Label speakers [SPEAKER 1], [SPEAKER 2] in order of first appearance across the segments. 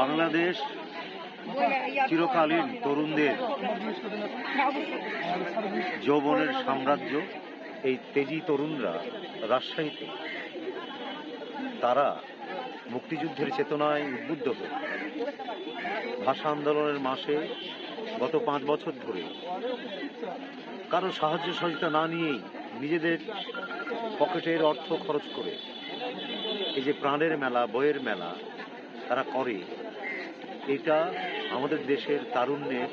[SPEAKER 1] বাংলাদেশ চিরকালীন তরুণদের যৌবনের সাম্রাজ্য। এই তেজি তরুণরা রাজশাহীতে, তারা মুক্তিযুদ্ধের চেতনায় উদ্বুদ্ধ হয়ে ভাষা আন্দোলনের মাসে গত পাঁচ বছর ধরে কারও সাহায্য সহযোগিতা না নিয়েই নিজেদের পকেটের অর্থ খরচ করে এই যে প্রাণের মেলা, বইয়ের মেলা তারা করে এটা আমাদের দেশের তারুণ্যের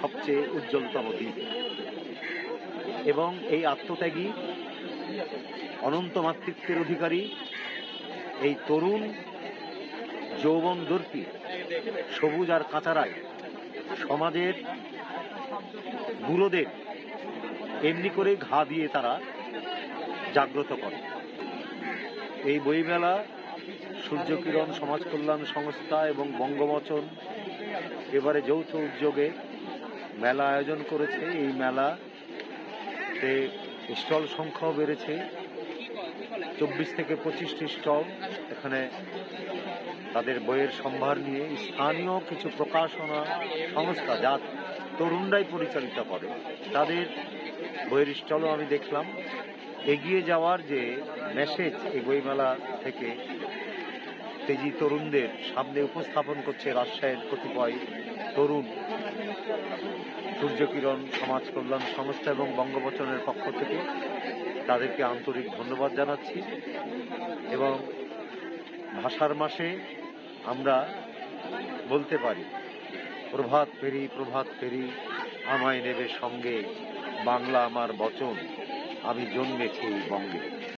[SPEAKER 1] সবচেয়ে উজ্জ্বলতম দিক। এবং এই আত্মত্যাগী, অনন্ত মাতৃত্বের অধিকারী, এই তরুণ যৌবন দর্পী, সবুজ আর কাঁচারায় সমাজের বুড়োদের এমনি করে ঘা দিয়ে তারা জাগ্রত করে। এই বইমেলা সূর্যকিরণ সমাজ কল্যাণ সংস্থা এবং বঙ্গবচন এবারে যৌথ উদ্যোগে মেলা আয়োজন করেছে। এই মেলাতে স্টল সংখ্যাও বেড়েছে। চব্বিশ থেকে পঁচিশটি স্টল এখানে তাদের বইয়ের সম্ভার নিয়ে স্থানীয় কিছু প্রকাশনা সংস্থা, যা তরুণরাই পরিচালিত করে, তাদের বইয়ের স্টলও আমি দেখলাম। এগিয়ে যাওয়ার যে মেসেজ এই বইমেলা থেকে তেজি তরুণদের সামনে উপস্থাপন করছে রাজশাহীর কতিপয় তরুণ। সূর্যকিরণ, সমাজ কল্যাণ সংস্থা এবং বঙ্গবচনের পক্ষ থেকে তাদেরকে আন্তরিক ধন্যবাদ জানাচ্ছি এবং ভাষার মাসে আমরা বলতে পারি, প্রভাত ফেরি প্রভাত ফেরি, আমায় নেবে সঙ্গে, বাংলা আমার বচন। আমি জন্মেছি বঙ্গে।